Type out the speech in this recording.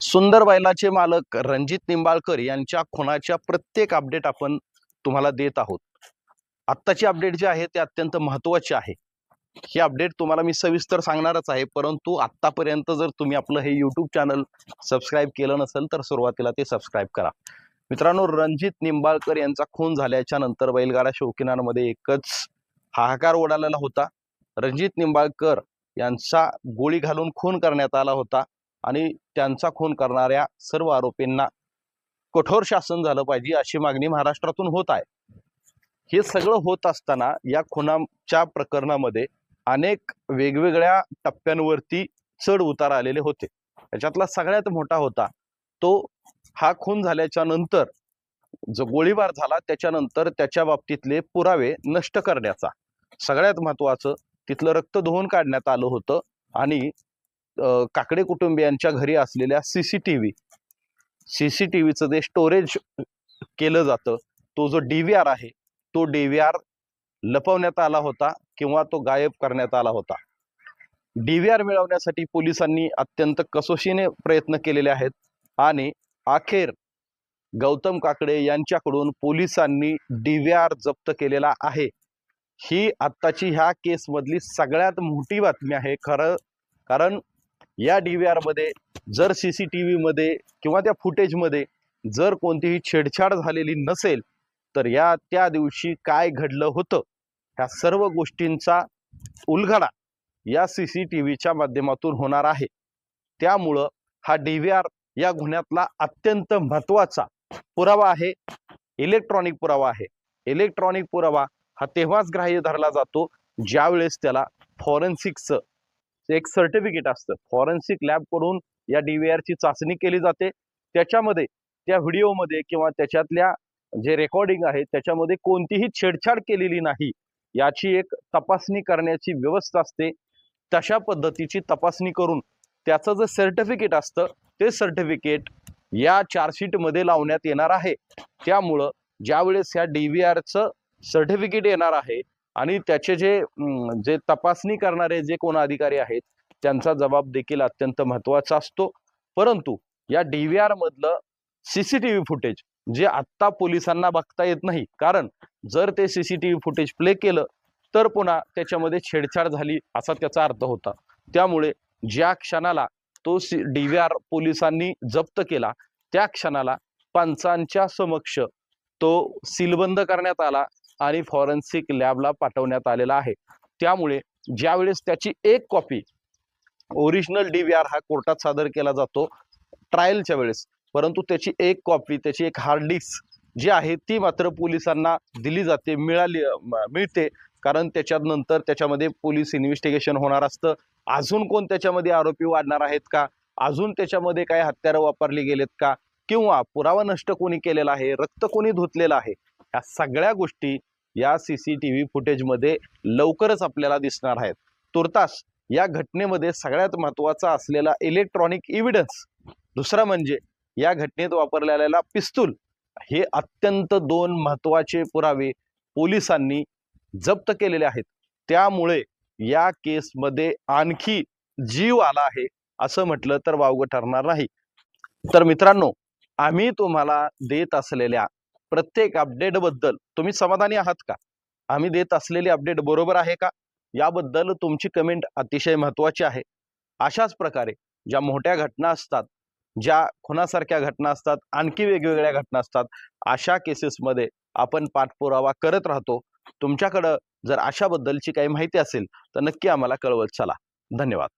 सुंदर बैलाचे मालक रणजित निंबाळकर यांच्या खुनाच्या प्रत्येक अपडेट आपण तुम्हाला देत आहोत. आत्ताची अपडेट जे आहे ते अत्यंत महत्त्वाचे आहे. हे अपडेट तुम्हाला मी सविस्तर सांगणारच आहे परंतु आत्तापर्यंत जर तुम्ही आपलं हे यूट्यूब चॅनल सबस्क्राईब केलं नसेल तर सुरुवातीला ते सबस्क्राईब करा. मित्रांनो रणजित निंबाळकर यांचा खून झाल्याच्यानंतर बैलगाडा शौकीनांमध्ये एकच हाहाकार ओढालेला होता. रणजित निंबाळकर यांचा गोळी घालून खून करण्यात आला होता. आणि त्यांचा खून करणाऱ्या सर्व आरोपींना कठोर शासन झालं पाहिजे अशी मागणी महाराष्ट्रातून होत आहे. हे सगळं होत असताना या खुनाच्या प्रकरणामध्ये अनेक वेगवेगळ्या टप्प्यांवरती चढ उतार आलेले होते. त्याच्यातला सगळ्यात मोठा होता तो हा खून झाल्याच्यानंतर जो गोळीबार झाला त्याच्यानंतर त्याच्या बाबतीतले पुरावे नष्ट करण्याचा सगळ्यात महत्वाचं तिथलं रक्त धुवून काढण्यात आलं होतं आणि काकडे कुटुंबियांच्या घरी असलेल्या सीसीटीव्ही सीसीटीव्हीचं जे स्टोरेज केलं जातं तो जो डी व्ही आर आहे तो डी व्ही आर लपवण्यात आला होता किंवा तो गायब करण्यात आला होता. डी व्ही आर मिळवण्यासाठी पोलिसांनी अत्यंत कसोशीने प्रयत्न केलेले आहेत आणि अखेर गौतम काकडे यांच्याकडून पोलिसांनी डी व्ही आर जप्त केलेला आहे. ही आत्ताची ह्या केसमधली सगळ्यात मोठी बातमी आहे खरं कारण या डी व्ही आरमध्ये जर सी सी टी व्हीमध्ये किंवा त्या फुटेजमध्ये जर कोणतीही छेडछाड झालेली नसेल तर या त्या दिवशी काय घडलं होतं? ह्या सर्व गोष्टींचा उलगडा या सी सी टी व्हीच्या माध्यमातून होणार आहे. त्यामुळं हा डी व्ही आर या गुन्ह्यातला अत्यंत महत्त्वाचा पुरावा आहे. इलेक्ट्रॉनिक पुरावा आहे. इलेक्ट्रॉनिक पुरावा हा तेव्हाच ग्राह्य धरला जातो ज्यावेळेस त्याला फॉरेन्सिकचं एक सर्टिफिकेट असतं. फॉरेन्सिक लॅबकडून या DVR ची चाचणी केली जाते. त्याच्यामध्ये त्या व्हिडिओमध्ये किंवा त्याच्यातल्या जे रेकॉर्डिंग आहे त्याच्यामध्ये कोणतीही छेडछाड केलेली नाही याची एक तपासणी करण्याची व्यवस्था असते. तशा पद्धतीची तपासणी करून त्याचं जे सर्टिफिकेट असतं ते सर्टिफिकेट या चार्जशीटमध्ये लावण्यात येणार आहे. त्यामुळं ज्यावेळेस ह्या डी व्ही आरचं सर्टिफिकेट येणार आहे आणि त्याचे जे जे तपासणी करणारे जे कोण अधिकारी आहेत त्यांचा जबाब देखील अत्यंत महत्त्वाचा असतो. परंतु या डी व्ही आर मधलं सीसीटीव्ही फुटेज जे आत्ता पोलिसांना बघता येत नाही कारण जर ते सीसीटीव्ही फुटेज प्ले केलं तर पुन्हा त्याच्यामध्ये छेडछाड झाली असा त्याचा अर्थ होता. त्यामुळे ज्या क्षणाला तो सी डी व्ही आर पोलिसांनी जप्त केला त्या क्षणाला पंचांच्या समक्ष तो सीलबंद करण्यात आला आणि फॉरेन्सिक लॅबला पाठवण्यात आलेला आहे. त्यामुळे ज्यावेळेस त्याची एक कॉपी ओरिजिनल आर हा कोर्टात सादर केला जातो ट्रायलच्या वेळेस परंतु त्याची एक कॉपी त्याची एक हार्ड डिस्क जी आहे ती मात्र पोलिसांना दिली जाते मिळाली मिळते. कारण त्याच्यात नंतर त्याच्यामध्ये पोलीस इन्व्हेस्टिगेशन होणार असतं. अजून कोण त्याच्यामध्ये आरोपी वाढणार आहेत का? अजून त्याच्यामध्ये काय हत्यारं वापरली गेलेत का? किंवा पुरावा नष्ट कोणी केलेला आहे? रक्त कोणी धुतलेलं आहे? या सगळ्या गोष्टी या सीसीटीव्ही फुटेजमध्ये लवकरच आपल्याला दिसणार आहेत. तुर्तास या घटनेमध्ये सगळ्यात महत्त्वाचा असलेला इलेक्ट्रॉनिक इव्हिडन्स दुसरा म्हणजे या घटनेत वापरलेला पिस्तूल हे अत्यंत दोन महत्त्वाचे पुरावे पोलिसांनी जप्त केलेले आहेत. त्यामुळे या केसमध्ये आणखी जीव आला आहे असं म्हटलं तर वावगं ठरणार नाही. तर मित्रांनो आम्ही तुम्हाला देत असलेल्या प्रत्येक अपडेटबद्दल तुम्ही समाधानी आहात का? आम्ही देत असलेली अपडेट बरोबर आहे का? याबद्दल तुमची कमेंट अतिशय महत्त्वाची आहे. अशाच प्रकारे ज्या मोठ्या घटना असतात ज्या खुनासारख्या घटना असतात आणखी वेगवेगळ्या घटना असतात अशा केसेसमध्ये आपण पाठपुरावा करत राहतो. तुमच्याकडं जर अशाबद्दलची काही माहिती असेल तर नक्की आम्हाला कळवत चला. धन्यवाद.